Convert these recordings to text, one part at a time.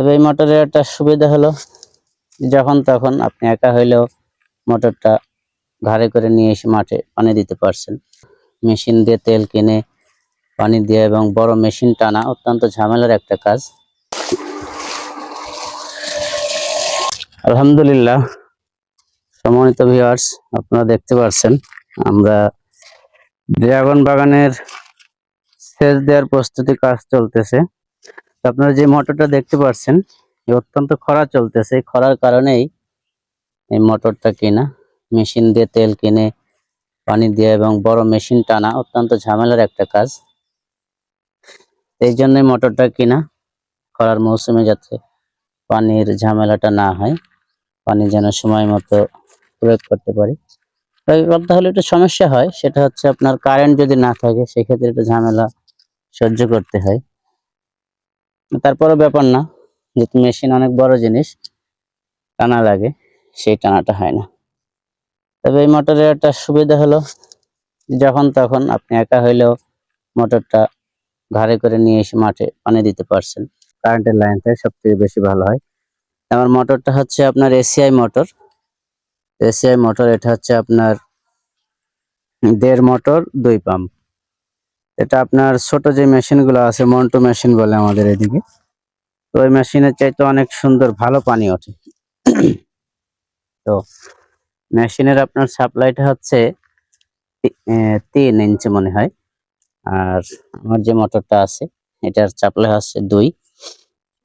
তবে এই মোটরের একটা সুবিধা হলো, যখন তখন আপনি একা হইলেও মোটরটা ঘাড়ে করে নিয়ে এসে মাঠে পানি দিতে পারছেন। মেশিন দিয়ে তেল কিনে পানি দিয়ে এবং বড় মেশিন টানা অত্যন্ত ঝামেলার একটা কাজ। আলহামদুলিল্লাহ, সম্মানিত ভিউয়ার্স আপনারা দেখতে পাচ্ছেন আমরা ড্রাগন বাগানের সেচ দেওয়ার প্রস্তুতি কাজ চলতেছে। আপনারা যে মোটরটা দেখতে পাচ্ছেন অত্যন্ত খরা চলতেছে। খরার কারণেই এই মোটরটা কিনা মেশিন দিয়ে তেল কিনে, পানি দিয়ে এবং বড় মেশিন টানা অত্যন্ত ঝামেলার একটা কাজ। এই জন্যই মোটরটা কিনা, খরার মৌসুমে যাতে পানির ঝামেলাটা না হয়, পানি যেন সময় মতো প্রয়োগ করতে পারি। করতে হলে একটু সমস্যা হয়, সেটা হচ্ছে আপনার কারেন্ট যদি না থাকে, সেক্ষেত্রে একটু ঝামেলা সহ্য করতে হয়। তারপরে ব্যাপার না, যেহেতু মেশিন অনেক বড় জিনিস, টানা লাগে, সেই টানাটা হয় না। তবে এই মোটরের একটা সুবিধা হলো, যখন তখন আপনি একা হইলেও মোটরটা ঘাড়ে করে নিয়ে এসে মাঠে পানি দিতে পারছেন, কারেন্টের লাইন থেকে সব থেকে বেশি ভালো হয়। আমার মোটরটা হচ্ছে আপনার এসিআই মোটর। এসিআই মোটর, এটা হচ্ছে আপনার দেড় মোটর, দুই পাম্প। এটা আপনার ছোট যে মেশিনগুলো আছে, মন্টু মেশিন বলে আমাদের এদিকে। তো ওই মেশিনের চাইতে অনেক সুন্দর, ভালো পানি ওঠে। তো মেশিনের আপনার সাপ্লাইটা হচ্ছে তিন ইঞ্চি মনে হয়। আর আমার যে মোটরটা আছে, এটার সাপ্লাই হচ্ছে দুই।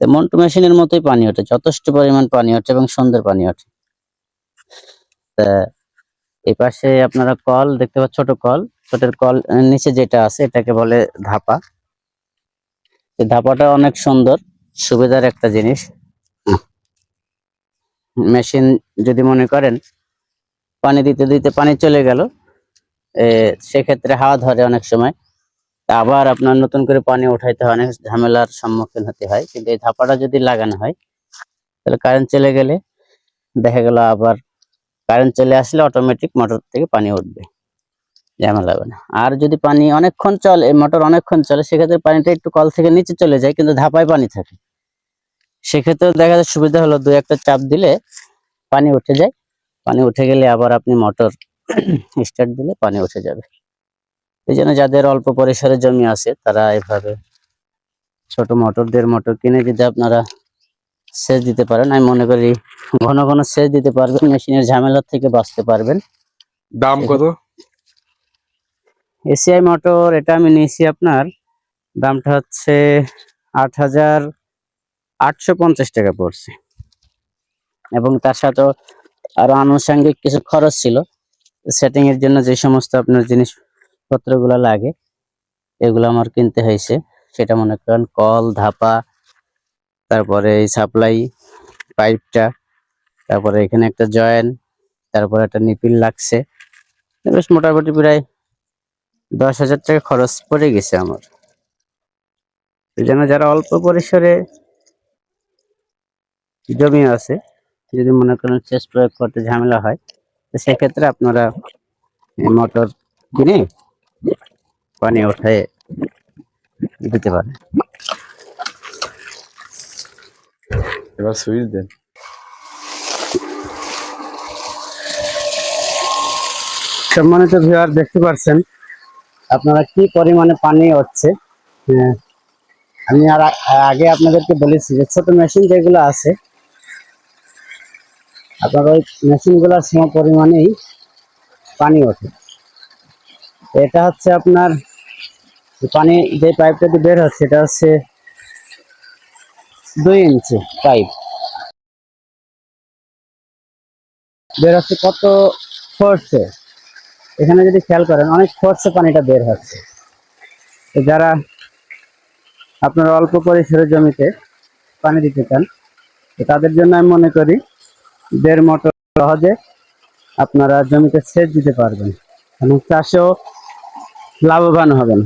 তো মন্টু মেশিনের মতোই পানি ওঠে, যথেষ্ট পরিমাণ পানি ওঠে এবং সুন্দর পানি ওঠে। তা এই পাশে আপনারা কল, দেখতে পাচ্ছেন ছোট কল। ছোটের কল নিচে যেটা আছে, এটাকে বলে ধাপা। ধাপাটা অনেক সুন্দর, সুবিধার একটা জিনিস। মেশিন যদি মনে করেন, পানি দিতে দিতে পানি চলে গেল সেক্ষেত্রে হাওয়া ধরে অনেক সময়। আবার আপনার নতুন করে পানি উঠাইতে হয়, অনেক ঝামেলার সম্মুখীন হতে হয়। কিন্তু এই ধাপাটা যদি লাগানো হয়, তাহলে কারেন্ট চলে গেলে দেখা গেল আবার কারেন্ট চলে আসলে অটোমেটিক মোটর থেকে পানি উঠবে। ঝামেলা হবে না। আর যদি পানি অনেকক্ষণ চলে মোটর অনেকক্ষণ চলে, সেক্ষেত্রে পানিটা একটু কল থেকে নিচে চলে যায়, কিন্তু ধাপায় পানি থাকে। সেক্ষেত্রে দেখা যায় সুবিধা হলো দু একটা চাপ দিলে পানি উঠে যায়। পানি উঠে গেলে আবার আপনি মোটর স্টার্ট দিলে পানি উঠে যাবে। এই জন্য যাদের অল্প পরিসরে জমি আছে, তারা এভাবে ছোট মোটর, দেড় মোটর কিনে যদি আপনারা সেচ দিতে পারেন, আমি মনে করি ঘন ঘন সেচ দিতে পারবেন, মেশিনের ঝামেলা থেকে বাঁচতে পারবেন। দাম কত? এসিআই মোটর, এটা আমি নিয়েছি আপনার, দামটা হচ্ছে আট হাজার আটশো পঞ্চাশ টাকা পড়ছে। এবং তার সাথে আরও আনুষঙ্গিক কিছু খরচ ছিল। সেটিং এর জন্য যে সমস্ত আপনার জিনিসপত্রগুলো লাগে, এগুলো আমার কিনতে হয়েছে। সেটা মনে করেন কল, ধাপা, তারপরে এই সাপ্লাই পাইপটা, তারপরে এখানে একটা জয়েন তারপরে একটা নিপিল লাগছে। বেশ মোটামুটি প্রায় দশ হাজার টাকা খরচ পড়ে গেছে আমার। এই জন্য যারা অল্প পরিসরে জমি আছে যদি মনে করেন সেচ প্রয়োগ করতে ঝামেলা হয় তো সেক্ষেত্রে আপনারা মোটর কিনে পানি উঠায় দিতে পারেন। এবার সুইচ দেন। সম্মানিত ভিউয়ার দেখতে পাচ্ছেন আপনারা কি পরিমাণে পানি হচ্ছে? হ্যাঁ, আমি আর আগে আপনাদেরকে বলেছি যে ছোট মেশিন যেগুলো আছে আপনার ওই মেশিনগুলোর সম পরিমাণেই পানি ওঠে। এটা হচ্ছে আপনার পানি যে পাইপটা দিয়ে বের হচ্ছে এটা হচ্ছে দুই ইঞ্চি পাইপ বের হচ্ছে কত ফোর্সে এখানে যদি খেয়াল করেন, অনেক ফোর্সে পানিটা বের হচ্ছে। যারা আপনার অল্প পরিসরে জমিতে পানি দিতে চান তাদের জন্য আমি মনে করি দেড় মোটর সহজে আপনারা জমিতে সেচ দিতে পারবেন এবং চাষেও লাভবান হবেন।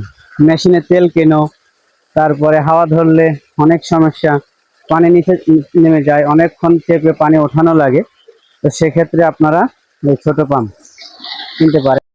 মেশিনে তেল কেনো, তারপরে হাওয়া ধরলে অনেক সমস্যা, পানি নিচে নেমে যায়, অনেকক্ষণ চেপে পানি ওঠানো লাগে, তো সেক্ষেত্রে আপনারা ছোট পাম্প কিনতে পারেন